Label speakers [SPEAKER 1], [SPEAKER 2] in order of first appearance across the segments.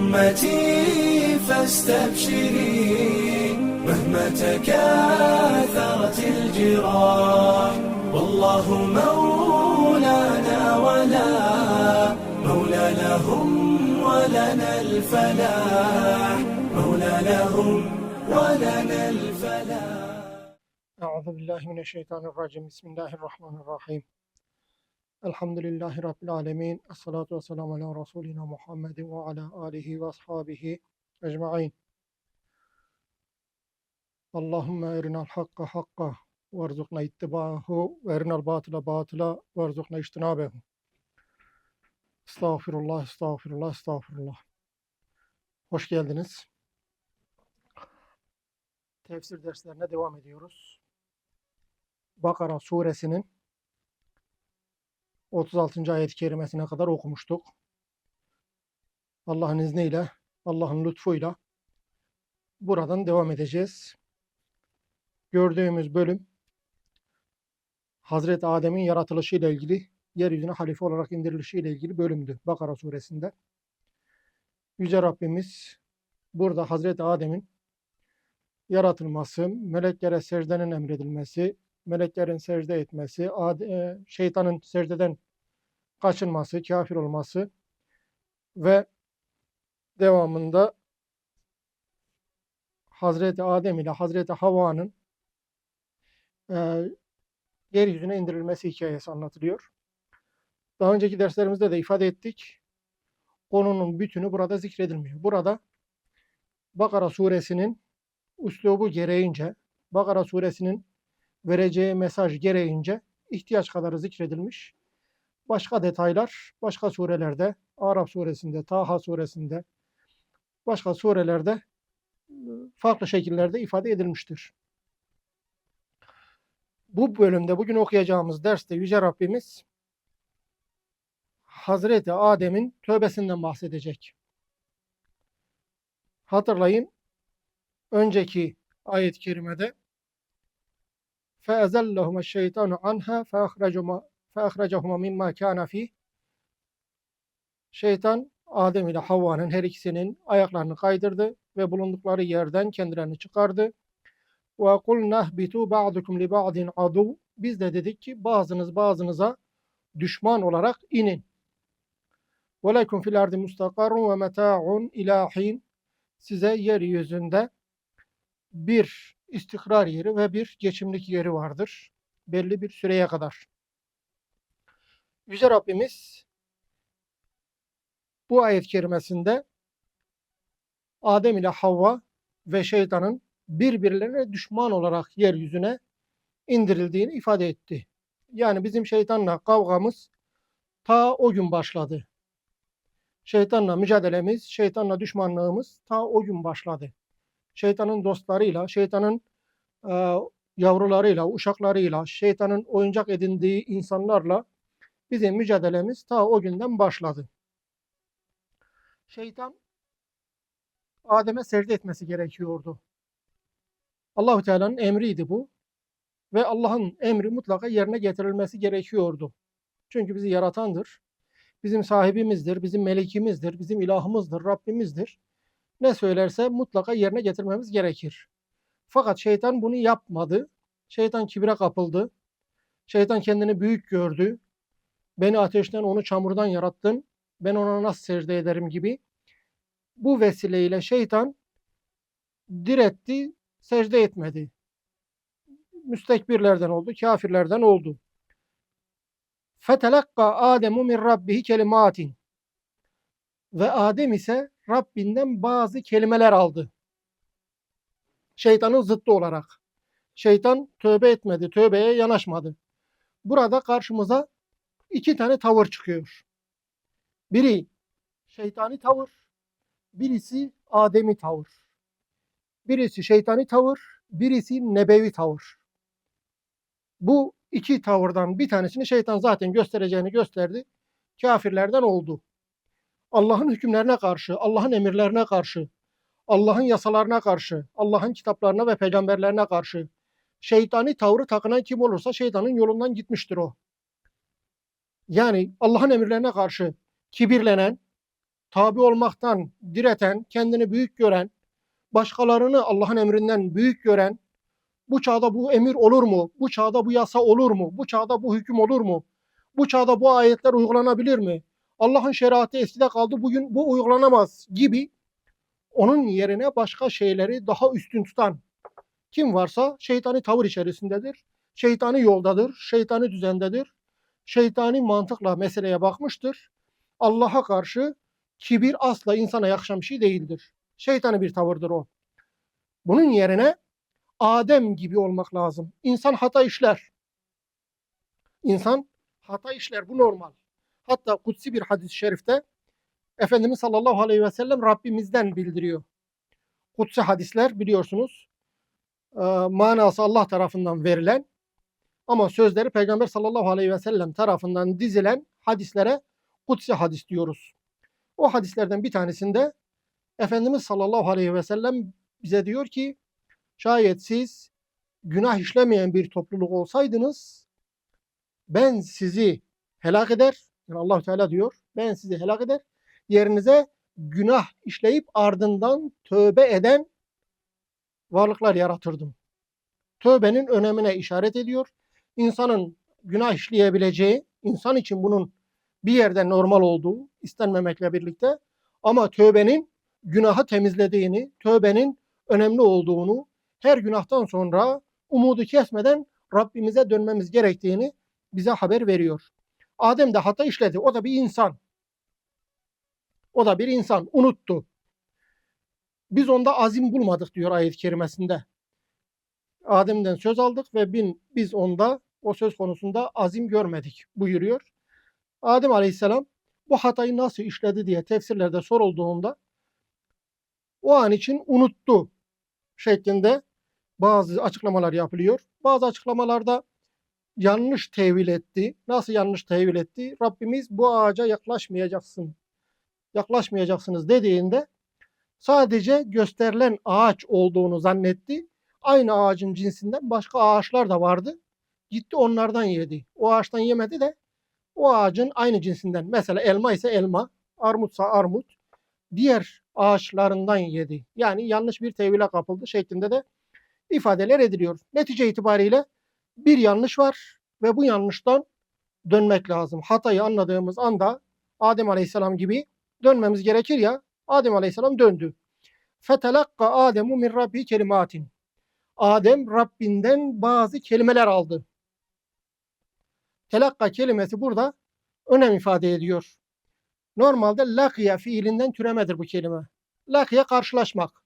[SPEAKER 1] أمتي فاستبشري. مهما تكاثرت الجراح والله مولانا ولا مولى لهم ولنا الفلاح. مولى لهم ولنا الفلاح.
[SPEAKER 2] أعوذ بالله من الشيطان الرجيم. بسم الله الرحمن الرحيم. Elhamdülillahi Rabbil Alemin. Esselatu vesselamu ala Resulina Muhammedin ve ala alihi ve ashabihi ecma'in. Allahümme erinal hakka hakka ve erzukna ittibahu ve erinal batıla batıla ve erzukna iştinabehu. Estağfirullah, estağfirullah, estağfirullah. Hoş geldiniz. Tefsir derslerine devam ediyoruz. Bakara suresinin 36. ayet-i kerimesine kadar okumuştuk. Allah'ın izniyle, Allah'ın lütfuyla buradan devam edeceğiz. Gördüğümüz bölüm Hazreti Adem'in yaratılışı ile ilgili, yeryüzüne halife olarak indirilişi ile ilgili bölümdü Bakara suresinde. Yüce Rabbimiz burada Hazreti Adem'in yaratılması, meleklere secdenin emredilmesi, meleklerin secde etmesi, e, şeytanın secdeden kaçınması, kafir olması ve devamında Hazreti Adem ile Hazreti Havva'nın e, yeryüzüne indirilmesi hikayesi anlatılıyor. Daha önceki derslerimizde de ifade ettik. Konunun bütünü burada zikredilmiyor. Burada Bakara suresinin üslubu gereğince, Bakara suresinin vereceği mesaj gereğince ihtiyaç kadarı zikredilmiş. Başka detaylar başka surelerde, Araf suresinde, Taha suresinde, başka surelerde ıı, farklı şekillerde ifade edilmiştir. Bu bölümde bugün okuyacağımız derste Yüce Rabbimiz Hazreti Adem'in tövbesinden bahsedecek. Hatırlayın önceki ayet-i kerimede فَاَزَلَّهُمَ الشَّيْطَانُ عَنْهَا فَاَخْرَجَهُمَا مِمَّا كَانَ فِيهِ Şeytan Adem ile Havva'nın her ikisinin ayaklarını kaydırdı ve bulundukları yerden kendilerini çıkardı. وَقُلْنَا اهْبِتُوا بَعْضُكُمْ لِبَعْضٍ عَدُوٍ Biz de dedik ki bazınız bazınıza düşman olarak inin. وَلَكُمْ فِي الْاَرْضِ مُسْتَقَرٌ وَمَتَاعٌ اِلٰى حِينَ Size yeryüzünde bir istikrar yeri ve bir geçimlik yeri vardır. Belli bir süreye kadar. Yüce Rabbimiz bu ayet kerimesinde Adem ile Havva ve şeytanın birbirlerine düşman olarak yeryüzüne indirildiğini ifade etti. Yani bizim şeytanla kavgamız ta o gün başladı. Şeytanla mücadelemiz, şeytanla düşmanlığımız ta o gün başladı şeytanın dostlarıyla, şeytanın e, yavrularıyla, uşaklarıyla, şeytanın oyuncak edindiği insanlarla bizim mücadelemiz ta o günden başladı. Şeytan Adem'e secde etmesi gerekiyordu. Allahu Teala'nın emriydi bu ve Allah'ın emri mutlaka yerine getirilmesi gerekiyordu. Çünkü bizi yaratandır. Bizim sahibimizdir, bizim melikimizdir, bizim ilahımızdır, Rabbimizdir ne söylerse mutlaka yerine getirmemiz gerekir. Fakat şeytan bunu yapmadı. Şeytan kibre kapıldı. Şeytan kendini büyük gördü. Beni ateşten onu çamurdan yarattın. Ben ona nasıl secde ederim gibi. Bu vesileyle şeytan diretti, secde etmedi. Müstekbirlerden oldu, kafirlerden oldu. Fetelakka Ademu min rabbihi kelimatin. Ve Adem ise Rabbinden bazı kelimeler aldı. Şeytanın zıttı olarak. Şeytan tövbe etmedi, tövbeye yanaşmadı. Burada karşımıza iki tane tavır çıkıyor. Biri şeytani tavır, birisi Ademi tavır. Birisi şeytani tavır, birisi nebevi tavır. Bu iki tavırdan bir tanesini şeytan zaten göstereceğini gösterdi. Kafirlerden oldu. Allah'ın hükümlerine karşı, Allah'ın emirlerine karşı, Allah'ın yasalarına karşı, Allah'ın kitaplarına ve peygamberlerine karşı şeytani tavrı takınan kim olursa şeytanın yolundan gitmiştir o. Yani Allah'ın emirlerine karşı kibirlenen, tabi olmaktan direten, kendini büyük gören, başkalarını Allah'ın emrinden büyük gören, bu çağda bu emir olur mu? Bu çağda bu yasa olur mu? Bu çağda bu hüküm olur mu? Bu çağda bu ayetler uygulanabilir mi? Allah'ın şeriatı eskide kaldı, bugün bu uygulanamaz gibi onun yerine başka şeyleri daha üstün tutan kim varsa şeytani tavır içerisindedir. Şeytani yoldadır, şeytani düzendedir. Şeytani mantıkla meseleye bakmıştır. Allah'a karşı kibir asla insana yakışan bir şey değildir. Şeytani bir tavırdır o. Bunun yerine Adem gibi olmak lazım. İnsan hata işler. İnsan hata işler. Bu normal. Hatta kutsi bir hadis-i şerifte Efendimiz sallallahu aleyhi ve sellem Rabbimizden bildiriyor. Kutsi hadisler biliyorsunuz e, manası Allah tarafından verilen ama sözleri Peygamber sallallahu aleyhi ve sellem tarafından dizilen hadislere kutsi hadis diyoruz. O hadislerden bir tanesinde Efendimiz sallallahu aleyhi ve sellem bize diyor ki şayet siz günah işlemeyen bir topluluk olsaydınız ben sizi helak eder. Yani allah Teala diyor ben sizi helak eder. Yerinize günah işleyip ardından tövbe eden varlıklar yaratırdım. Tövbenin önemine işaret ediyor. İnsanın günah işleyebileceği, insan için bunun bir yerde normal olduğu istenmemekle birlikte ama tövbenin günahı temizlediğini, tövbenin önemli olduğunu, her günahtan sonra umudu kesmeden Rabbimize dönmemiz gerektiğini bize haber veriyor. Adem de hata işledi. O da bir insan. O da bir insan. Unuttu. Biz onda azim bulmadık diyor ayet-i kerimesinde. Adem'den söz aldık ve bin, biz onda o söz konusunda azim görmedik buyuruyor. Adem Aleyhisselam bu hatayı nasıl işledi diye tefsirlerde sorulduğunda o an için unuttu şeklinde bazı açıklamalar yapılıyor. Bazı açıklamalarda yanlış tevil etti. Nasıl yanlış tevil etti? Rabbimiz bu ağaca yaklaşmayacaksın. Yaklaşmayacaksınız dediğinde sadece gösterilen ağaç olduğunu zannetti. Aynı ağacın cinsinden başka ağaçlar da vardı. Gitti onlardan yedi. O ağaçtan yemedi de o ağacın aynı cinsinden. Mesela elma ise elma, armutsa armut. Diğer ağaçlarından yedi. Yani yanlış bir tevhile kapıldı şeklinde de ifadeler ediliyor. Netice itibariyle bir yanlış var ve bu yanlıştan dönmek lazım. Hatayı anladığımız anda Adem Aleyhisselam gibi dönmemiz gerekir ya. Adem Aleyhisselam döndü. Fetelakka Ademu min Rabbi kelimatin. Adem Rabbinden bazı kelimeler aldı. Telakka kelimesi burada önem ifade ediyor. Normalde lakiye fiilinden türemedir bu kelime. Lakiye karşılaşmak.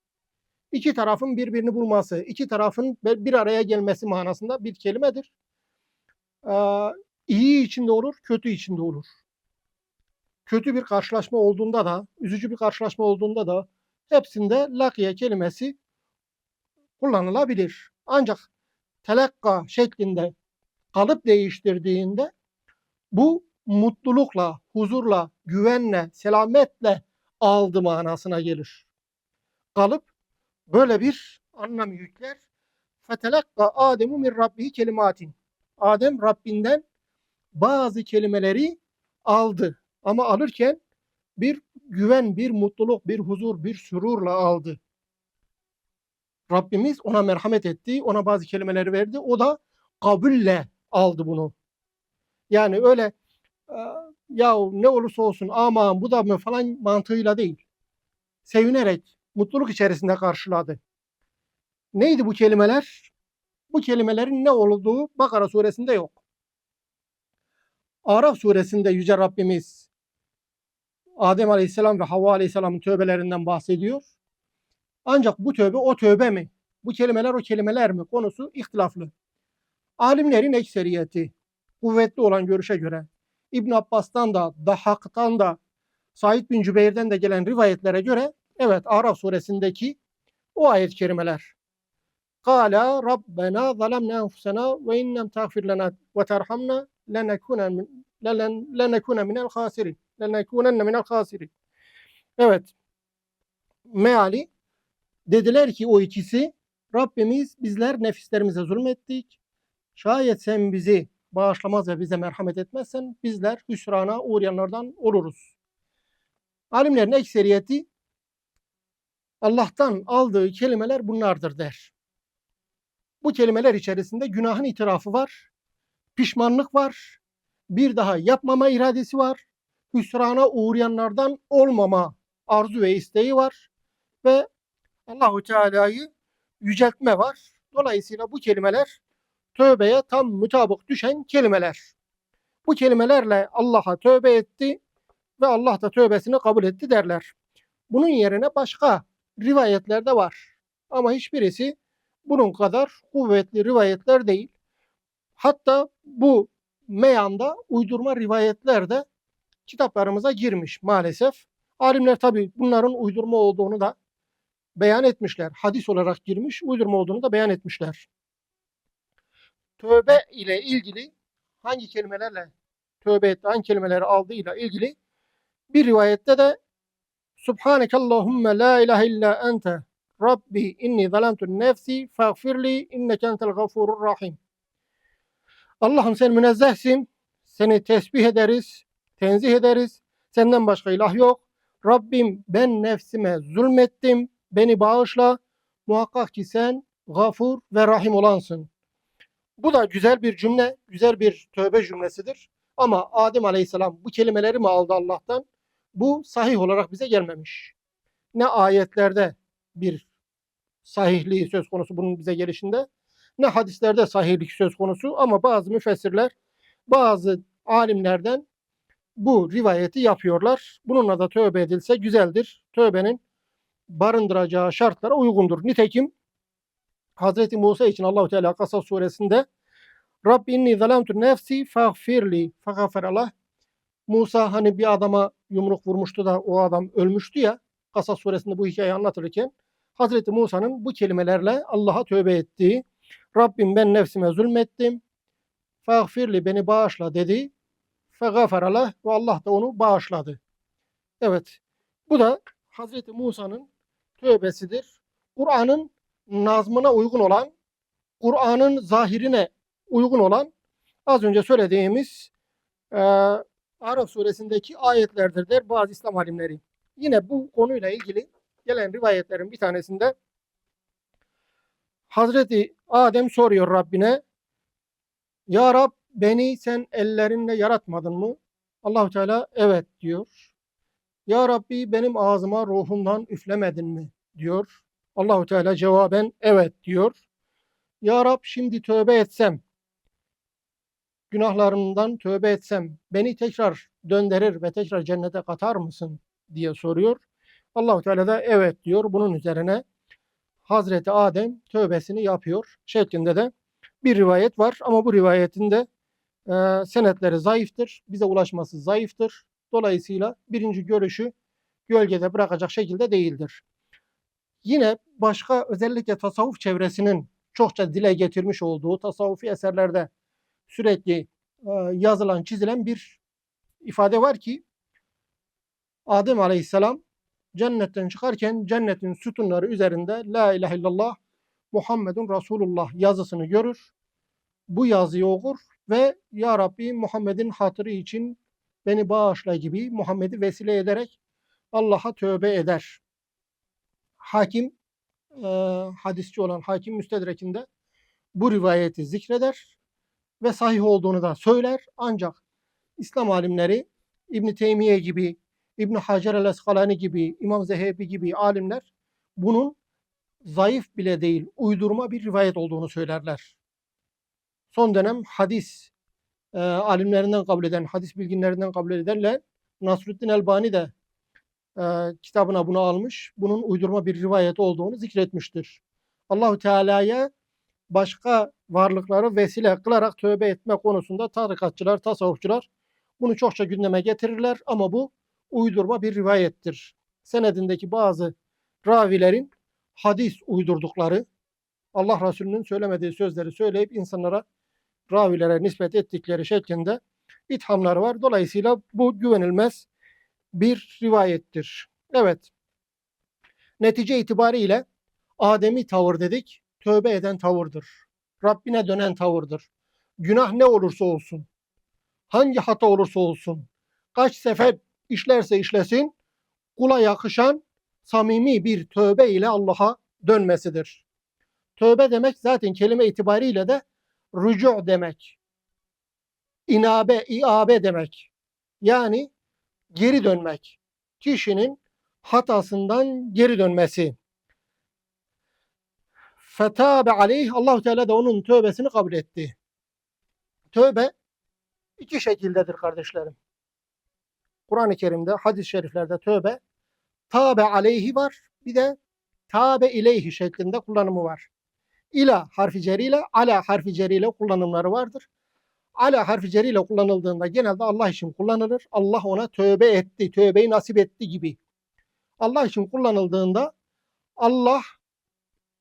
[SPEAKER 2] İki tarafın birbirini bulması, iki tarafın bir araya gelmesi manasında bir kelimedir. Ee, iyi içinde olur, kötü içinde olur. Kötü bir karşılaşma olduğunda da, üzücü bir karşılaşma olduğunda da hepsinde lakiye kelimesi kullanılabilir. Ancak telakka şeklinde kalıp değiştirdiğinde bu mutlulukla, huzurla, güvenle, selametle aldı manasına gelir. Kalıp böyle bir anlam yükler. Fetelakka Ademu min Rabbihi kelimatin. Adem Rabbinden bazı kelimeleri aldı. Ama alırken bir güven, bir mutluluk, bir huzur, bir sürurla aldı. Rabbimiz ona merhamet etti, ona bazı kelimeleri verdi. O da kabulle aldı bunu. Yani öyle ya ne olursa olsun aman bu da mı falan mantığıyla değil. Sevinerek, mutluluk içerisinde karşıladı. Neydi bu kelimeler? Bu kelimelerin ne olduğu Bakara suresinde yok. Araf suresinde Yüce Rabbimiz Adem Aleyhisselam ve Havva Aleyhisselam'ın tövbelerinden bahsediyor. Ancak bu tövbe o tövbe mi? Bu kelimeler o kelimeler mi? Konusu ihtilaflı. Alimlerin ekseriyeti kuvvetli olan görüşe göre İbn Abbas'tan da, Dahak'tan da, Said bin Cübeyr'den de gelen rivayetlere göre evet Araf suresindeki o ayet-i kerimeler. Kala Rabbena zalemna enfusena ve innem tağfir lena ve terhamna lenekune lenekune minel khasirin. Lenekunenne minel khasirin. Evet. Meali dediler ki o ikisi Rabbimiz bizler nefislerimize zulmettik. Şayet sen bizi bağışlamaz ve bize merhamet etmezsen bizler hüsrana uğrayanlardan oluruz. Alimlerin ekseriyeti Allah'tan aldığı kelimeler bunlardır der. Bu kelimeler içerisinde günahın itirafı var, pişmanlık var, bir daha yapmama iradesi var, hüsrana uğrayanlardan olmama arzu ve isteği var ve Allahu Teala'yı yüceltme var. Dolayısıyla bu kelimeler tövbeye tam mutabık düşen kelimeler. Bu kelimelerle Allah'a tövbe etti ve Allah da tövbesini kabul etti derler. Bunun yerine başka rivayetler de var. Ama hiçbirisi bunun kadar kuvvetli rivayetler değil. Hatta bu meyanda uydurma rivayetler de kitaplarımıza girmiş maalesef. Alimler tabi bunların uydurma olduğunu da beyan etmişler. Hadis olarak girmiş, uydurma olduğunu da beyan etmişler. Tövbe ile ilgili hangi kelimelerle tövbe etti, hangi kelimeleri aldığıyla ilgili bir rivayette de Subhaneke Allahümme la ilahe illa ente Rabbi inni zalemtu nefsi fagfirli inneke entel gafurur rahim. Allah'ım sen münezzehsin. Seni tesbih ederiz, tenzih ederiz. Senden başka ilah yok. Rabbim ben nefsime zulmettim. Beni bağışla. Muhakkak ki sen gafur ve rahim olansın. Bu da güzel bir cümle, güzel bir tövbe cümlesidir. Ama Adem Aleyhisselam bu kelimeleri mi aldı Allah'tan? Bu sahih olarak bize gelmemiş. Ne ayetlerde bir sahihliği söz konusu bunun bize gelişinde, ne hadislerde sahihlik söz konusu ama bazı müfessirler, bazı alimlerden bu rivayeti yapıyorlar. Bununla da tövbe edilse güzeldir. Tövbenin barındıracağı şartlara uygundur. Nitekim Hazreti Musa için Allahu Teala Kasas suresinde Rabbi inni zalemtu nefsi faghfirli faghaferallah Musa hani bir adama yumruk vurmuştu da o adam ölmüştü ya Kasas suresinde bu hikayeyi anlatırken Hazreti Musa'nın bu kelimelerle Allah'a tövbe ettiği Rabbim ben nefsime zulmettim faghfirli beni bağışla dedi faghaferallah ve Allah da onu bağışladı. Evet bu da Hazreti Musa'nın tövbesidir. Kur'an'ın nazmına uygun olan, Kur'an'ın zahirine uygun olan az önce söylediğimiz e, Araf suresindeki ayetlerdir der bazı İslam alimleri. Yine bu konuyla ilgili gelen rivayetlerin bir tanesinde Hazreti Adem soruyor Rabbine Ya Rab beni sen ellerinle yaratmadın mı? Allahu Teala evet diyor. Ya Rabbi benim ağzıma ruhundan üflemedin mi? diyor. Allahu Teala cevaben evet diyor. Ya Rab şimdi tövbe etsem, günahlarımdan tövbe etsem beni tekrar döndürür ve tekrar cennete katar mısın diye soruyor. Allahu Teala da evet diyor. Bunun üzerine Hazreti Adem tövbesini yapıyor şeklinde de bir rivayet var ama bu rivayetin de e, senetleri zayıftır. Bize ulaşması zayıftır. Dolayısıyla birinci görüşü gölgede bırakacak şekilde değildir. Yine başka özellikle tasavvuf çevresinin çokça dile getirmiş olduğu tasavvufi eserlerde sürekli e, yazılan, çizilen bir ifade var ki Adem Aleyhisselam cennetten çıkarken cennetin sütunları üzerinde La ilahe illallah Muhammedun Resulullah yazısını görür. Bu yazıyı okur ve Ya Rabbi Muhammed'in hatırı için beni bağışla gibi Muhammed'i vesile ederek Allah'a tövbe eder. Hakim e, hadisçi olan Hakim Müstedrek'inde bu rivayeti zikreder ve sahih olduğunu da söyler. Ancak İslam alimleri İbn Teymiye gibi, İbn Hacer el-Eskalani gibi, İmam Zehebi gibi alimler bunun zayıf bile değil, uydurma bir rivayet olduğunu söylerler. Son dönem hadis e, alimlerinden kabul eden, hadis bilginlerinden kabul ederler. Nasruddin Elbani de e, kitabına bunu almış. Bunun uydurma bir rivayet olduğunu zikretmiştir. Allahu Teala'ya başka varlıkları vesile kılarak tövbe etme konusunda tarikatçılar, tasavvufçular bunu çokça gündeme getirirler ama bu uydurma bir rivayettir. Senedindeki bazı ravilerin hadis uydurdukları, Allah Resulü'nün söylemediği sözleri söyleyip insanlara ravilere nispet ettikleri şeklinde ithamları var. Dolayısıyla bu güvenilmez bir rivayettir. Evet. Netice itibariyle Adem'i tavır dedik. Tövbe eden tavırdır. Rabbine dönen tavırdır. Günah ne olursa olsun. Hangi hata olursa olsun. Kaç sefer işlerse işlesin. kula yakışan samimi bir tövbe ile Allah'a dönmesidir. Tövbe demek zaten kelime itibariyle de rücu demek. İnabe, iabe demek. Yani geri dönmek. Kişinin hatasından geri dönmesi. Fetabe aleyh Allahu Teala da onun tövbesini kabul etti. Tövbe iki şekildedir kardeşlerim. Kur'an-ı Kerim'de, hadis-i şeriflerde tövbe tabe aleyhi var. Bir de tabe ileyhi şeklinde kullanımı var. İla harfi ceriyle, ala harfi ceriyle kullanımları vardır. Ala harfi ceriyle kullanıldığında genelde Allah için kullanılır. Allah ona tövbe etti, tövbeyi nasip etti gibi. Allah için kullanıldığında Allah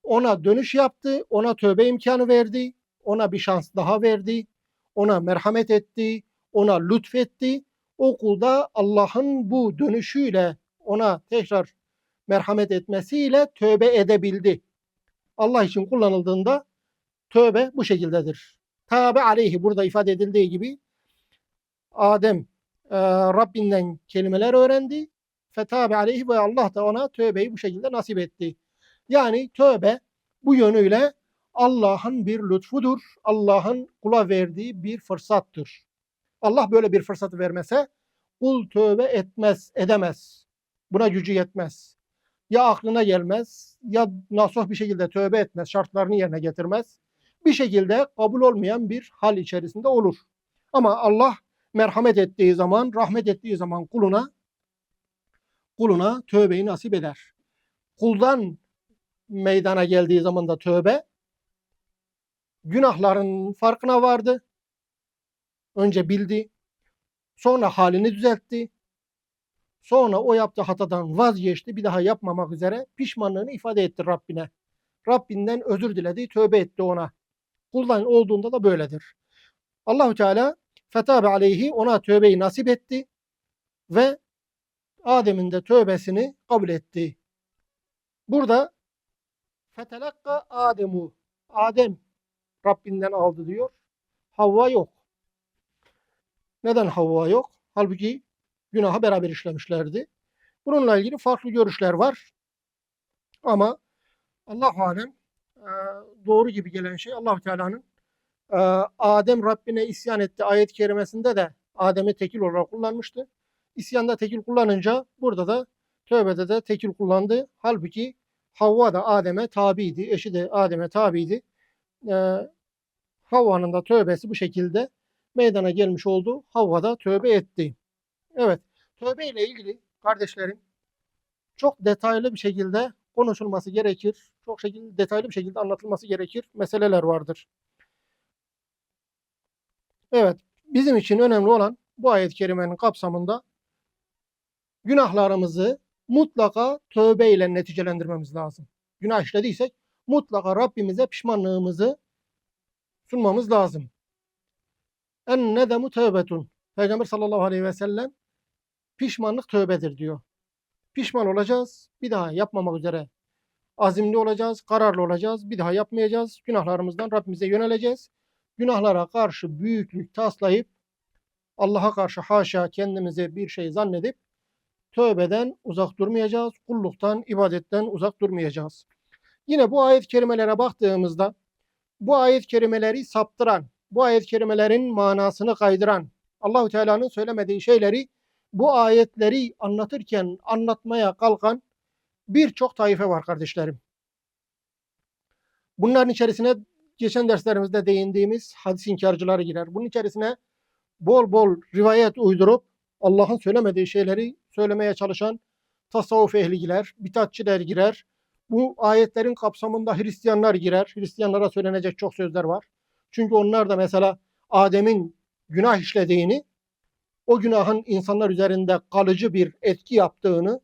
[SPEAKER 2] ona dönüş yaptı, ona tövbe imkanı verdi, ona bir şans daha verdi, ona merhamet etti, ona lütfetti. O kulda Allah'ın bu dönüşüyle ona tekrar merhamet etmesiyle tövbe edebildi. Allah için kullanıldığında tövbe bu şekildedir. Tabe aleyhi burada ifade edildiği gibi Adem e, Rabbinden kelimeler öğrendi. Fetabe aleyhi ve Allah da ona tövbeyi bu şekilde nasip etti. Yani tövbe bu yönüyle Allah'ın bir lütfudur. Allah'ın kula verdiği bir fırsattır. Allah böyle bir fırsatı vermese kul tövbe etmez, edemez. Buna gücü yetmez. Ya aklına gelmez ya nasuh bir şekilde tövbe etmez, şartlarını yerine getirmez. Bir şekilde kabul olmayan bir hal içerisinde olur. Ama Allah merhamet ettiği zaman, rahmet ettiği zaman kuluna kuluna tövbeyi nasip eder. Kuldan meydana geldiği zaman da tövbe günahların farkına vardı. Önce bildi. Sonra halini düzeltti. Sonra o yaptığı hatadan vazgeçti. Bir daha yapmamak üzere pişmanlığını ifade etti Rabbine. Rabbinden özür diledi, tövbe etti ona. Kuldan olduğunda da böyledir. Allahu Teala fetabe aleyhi ona tövbeyi nasip etti ve Adem'in de tövbesini kabul etti. Burada fetelakka Ademu Adem Rabbinden aldı diyor. Havva yok. Neden Havva yok? Halbuki günahı beraber işlemişlerdi. Bununla ilgili farklı görüşler var. Ama Allah alem e, doğru gibi gelen şey Allah Teala'nın e, Adem Rabbine isyan etti ayet-i kerimesinde de Adem'i tekil olarak kullanmıştı. İsyanda tekil kullanınca burada da tövbede de tekil kullandı. Halbuki Havva da Adem'e tabiydi. Eşi de Adem'e tabiydi. E, Havva'nın da tövbesi bu şekilde meydana gelmiş oldu. Havva da tövbe etti. Evet. Tövbe ile ilgili kardeşlerim çok detaylı bir şekilde konuşulması gerekir. Çok şekilde detaylı bir şekilde anlatılması gerekir. Meseleler vardır. Evet. Bizim için önemli olan bu ayet-i kerimenin kapsamında günahlarımızı mutlaka tövbe ile neticelendirmemiz lazım. Günah işlediysek mutlaka Rabbimize pişmanlığımızı sunmamız lazım. En nedemu tövbetun. Peygamber sallallahu aleyhi ve sellem pişmanlık tövbedir diyor. Pişman olacağız. Bir daha yapmamak üzere azimli olacağız, kararlı olacağız. Bir daha yapmayacağız. Günahlarımızdan Rabbimize yöneleceğiz. Günahlara karşı büyüklük taslayıp Allah'a karşı haşa kendimize bir şey zannedip tövbeden uzak durmayacağız. Kulluktan, ibadetten uzak durmayacağız. Yine bu ayet-i kerimelere baktığımızda bu ayet-i kerimeleri saptıran, bu ayet-i kerimelerin manasını kaydıran, Allahu Teala'nın söylemediği şeyleri bu ayetleri anlatırken anlatmaya kalkan birçok taife var kardeşlerim. Bunların içerisine geçen derslerimizde değindiğimiz hadis inkarcıları girer. Bunun içerisine bol bol rivayet uydurup Allah'ın söylemediği şeyleri söylemeye çalışan tasavvuf ehli girer, bitatçiler girer. Bu ayetlerin kapsamında Hristiyanlar girer. Hristiyanlara söylenecek çok sözler var. Çünkü onlar da mesela Adem'in günah işlediğini, o günahın insanlar üzerinde kalıcı bir etki yaptığını,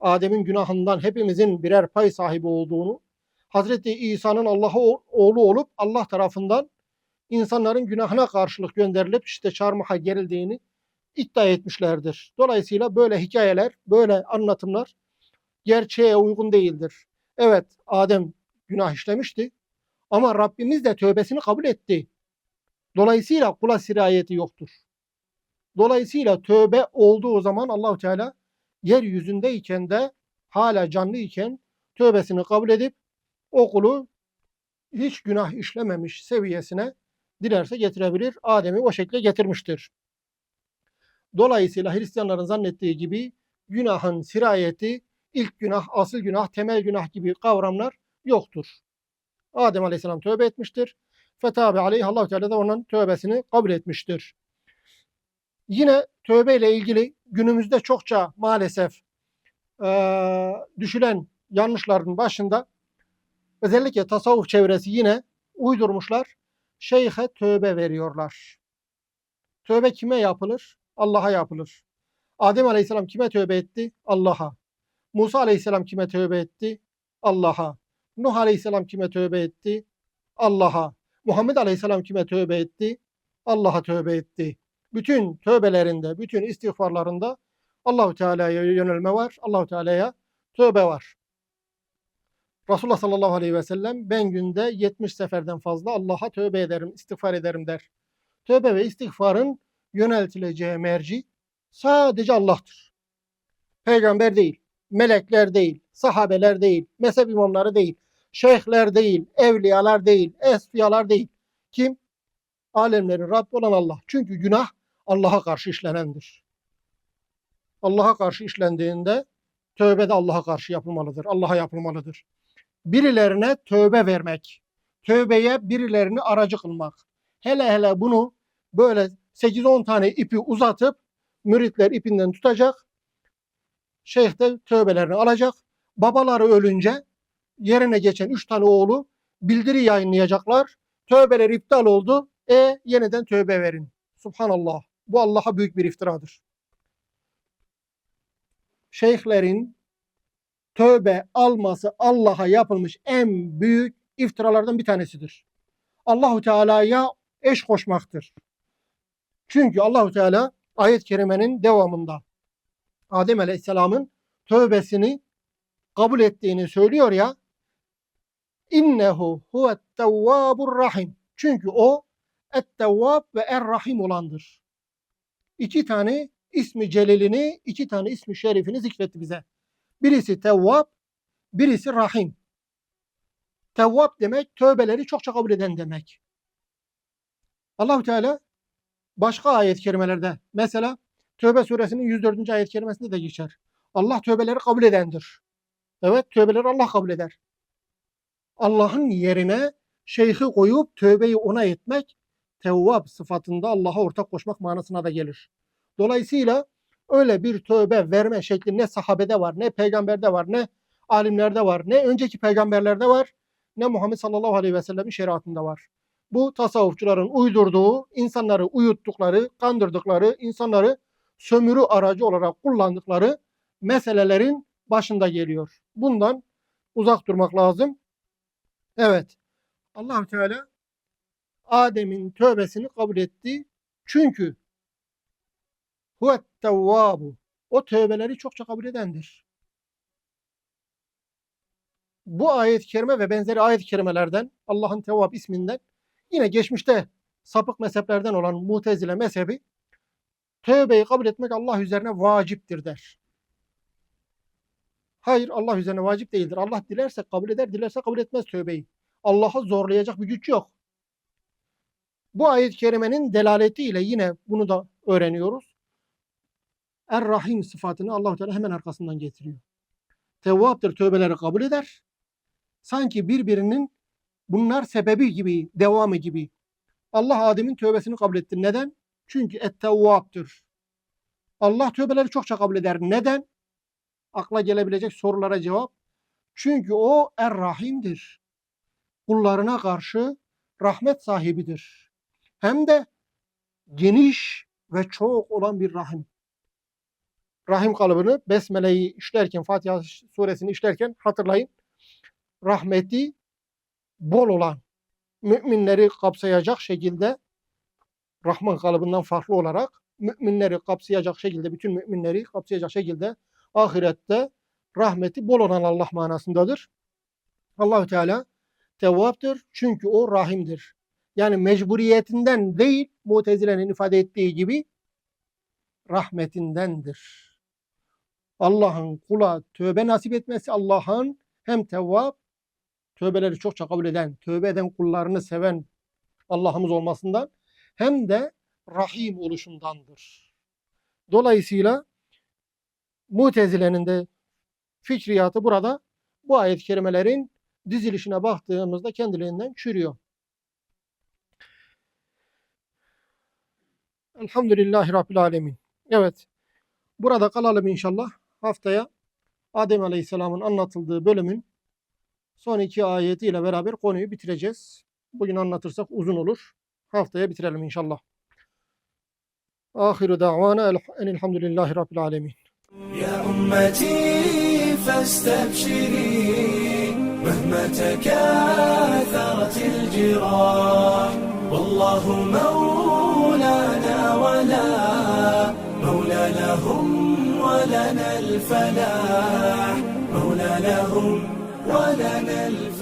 [SPEAKER 2] Adem'in günahından hepimizin birer pay sahibi olduğunu, Hazreti İsa'nın Allah'a oğlu olup Allah tarafından insanların günahına karşılık gönderilip işte çarmıha gerildiğini iddia etmişlerdir. Dolayısıyla böyle hikayeler, böyle anlatımlar gerçeğe uygun değildir. Evet Adem günah işlemişti ama Rabbimiz de tövbesini kabul etti. Dolayısıyla kula sirayeti yoktur. Dolayısıyla tövbe olduğu zaman Allahu Teala yeryüzündeyken de hala canlı iken tövbesini kabul edip o kulu hiç günah işlememiş seviyesine dilerse getirebilir. Adem'i o şekilde getirmiştir. Dolayısıyla Hristiyanların zannettiği gibi günahın sirayeti, ilk günah, asıl günah, temel günah gibi kavramlar yoktur. Adem Aleyhisselam tövbe etmiştir. Fetabe aleyh allah Teala da onun tövbesini kabul etmiştir. Yine tövbe ile ilgili günümüzde çokça maalesef eee, düşülen yanlışların başında özellikle tasavvuf çevresi yine uydurmuşlar. Şeyhe tövbe veriyorlar. Tövbe kime yapılır? Allah'a yapılır. Adem Aleyhisselam kime tövbe etti? Allah'a. Musa Aleyhisselam kime tövbe etti? Allah'a. Nuh Aleyhisselam kime tövbe etti? Allah'a. Muhammed Aleyhisselam kime tövbe etti? Allah'a tövbe etti. Bütün tövbelerinde, bütün istiğfarlarında Allahu Teala'ya yönelme var. Allahu Teala'ya tövbe var. Resulullah sallallahu aleyhi ve sellem ben günde 70 seferden fazla Allah'a tövbe ederim, istiğfar ederim der. Tövbe ve istiğfarın yöneltileceği merci sadece Allah'tır. Peygamber değil, melekler değil, sahabeler değil, mezhep imamları değil, şeyhler değil, evliyalar değil, esfiyalar değil. Kim? Alemlerin Rabbi olan Allah. Çünkü günah Allah'a karşı işlenendir. Allah'a karşı işlendiğinde tövbe de Allah'a karşı yapılmalıdır. Allah'a yapılmalıdır. Birilerine tövbe vermek, tövbeye birilerini aracı kılmak. Hele hele bunu böyle 8-10 tane ipi uzatıp müritler ipinden tutacak. Şeyh de tövbelerini alacak. Babaları ölünce yerine geçen 3 tane oğlu bildiri yayınlayacaklar. Tövbeler iptal oldu. E yeniden tövbe verin. Subhanallah. Bu Allah'a büyük bir iftiradır. Şeyhlerin tövbe alması Allah'a yapılmış en büyük iftiralardan bir tanesidir. Allahu Teala'ya eş koşmaktır. Çünkü Allahu Teala ayet-i kerimenin devamında Adem Aleyhisselam'ın tövbesini kabul ettiğini söylüyor ya innehu huvet tevvabur rahim. Çünkü o et-tevvab ve er-rahim olandır. İki tane ismi celilini, iki tane ismi şerifini zikretti bize. Birisi tevvab, birisi rahim. Tevvab demek tövbeleri çokça kabul eden demek. Allahu Teala başka ayet-i kerimelerde mesela Tövbe suresinin 104. ayet-i kerimesinde de geçer. Allah tövbeleri kabul edendir. Evet tövbeleri Allah kabul eder. Allah'ın yerine şeyhi koyup tövbeyi ona etmek tevvab sıfatında Allah'a ortak koşmak manasına da gelir. Dolayısıyla öyle bir tövbe verme şekli ne sahabede var, ne peygamberde var, ne alimlerde var, ne önceki peygamberlerde var, ne Muhammed sallallahu aleyhi ve sellemin şeriatında var. Bu tasavvufçuların uydurduğu, insanları uyuttukları, kandırdıkları, insanları sömürü aracı olarak kullandıkları meselelerin başında geliyor. Bundan uzak durmak lazım. Evet. allah Teala Adem'in tövbesini kabul etti. Çünkü huvet. O tövbeleri çokça kabul edendir. Bu ayet-i kerime ve benzeri ayet-i kerimelerden Allah'ın Tevvab isminden yine geçmişte sapık mezheplerden olan Mutezile mezhebi tövbeyi kabul etmek Allah üzerine vaciptir der. Hayır Allah üzerine vacip değildir. Allah dilerse kabul eder, dilerse kabul etmez tövbeyi. Allah'a zorlayacak bir güç yok. Bu ayet-i kerimenin delaletiyle yine bunu da öğreniyoruz. Er-Rahim sıfatını allah Teala hemen arkasından getiriyor. Tevvaptır, tövbeleri kabul eder. Sanki birbirinin bunlar sebebi gibi, devamı gibi. Allah Adem'in tövbesini kabul etti. Neden? Çünkü et-tevvaptır. Allah tövbeleri çokça kabul eder. Neden? Akla gelebilecek sorulara cevap. Çünkü o er-Rahim'dir. Kullarına karşı rahmet sahibidir. Hem de geniş ve çok olan bir rahim. Rahim kalıbını Besmele'yi işlerken, Fatiha suresini işlerken hatırlayın. Rahmeti bol olan, müminleri kapsayacak şekilde Rahman kalıbından farklı olarak müminleri kapsayacak şekilde, bütün müminleri kapsayacak şekilde ahirette rahmeti bol olan Allah manasındadır. Allahü Teala tevvaptır çünkü o rahimdir. Yani mecburiyetinden değil, Mutezile'nin ifade ettiği gibi rahmetindendir. Allah'ın kula tövbe nasip etmesi, Allah'ın hem tevvab, tövbeleri çokça kabul eden, tövbe eden kullarını seven Allah'ımız olmasından hem de Rahim oluşundandır. Dolayısıyla Mutezile'nin de fikriyatı burada bu ayet-i kerimelerin dizilişine baktığımızda kendiliğinden çürüyor. Elhamdülillahi Rabbil Alemin. Evet. Burada kalalım inşallah. Haftaya Adem Aleyhisselam'ın anlatıldığı bölümün son iki ayetiyle beraber konuyu bitireceğiz. Bugün anlatırsak uzun olur. Haftaya bitirelim inşallah. Ahiru da'vana enilhamdülillahi Rabbil Alemin.
[SPEAKER 1] يا أمتي فاستبشري مهما تكاثرت الجراح والله مولانا ولا مولى لهم ولنا الفلاح مولى لهم ولنا الفلاح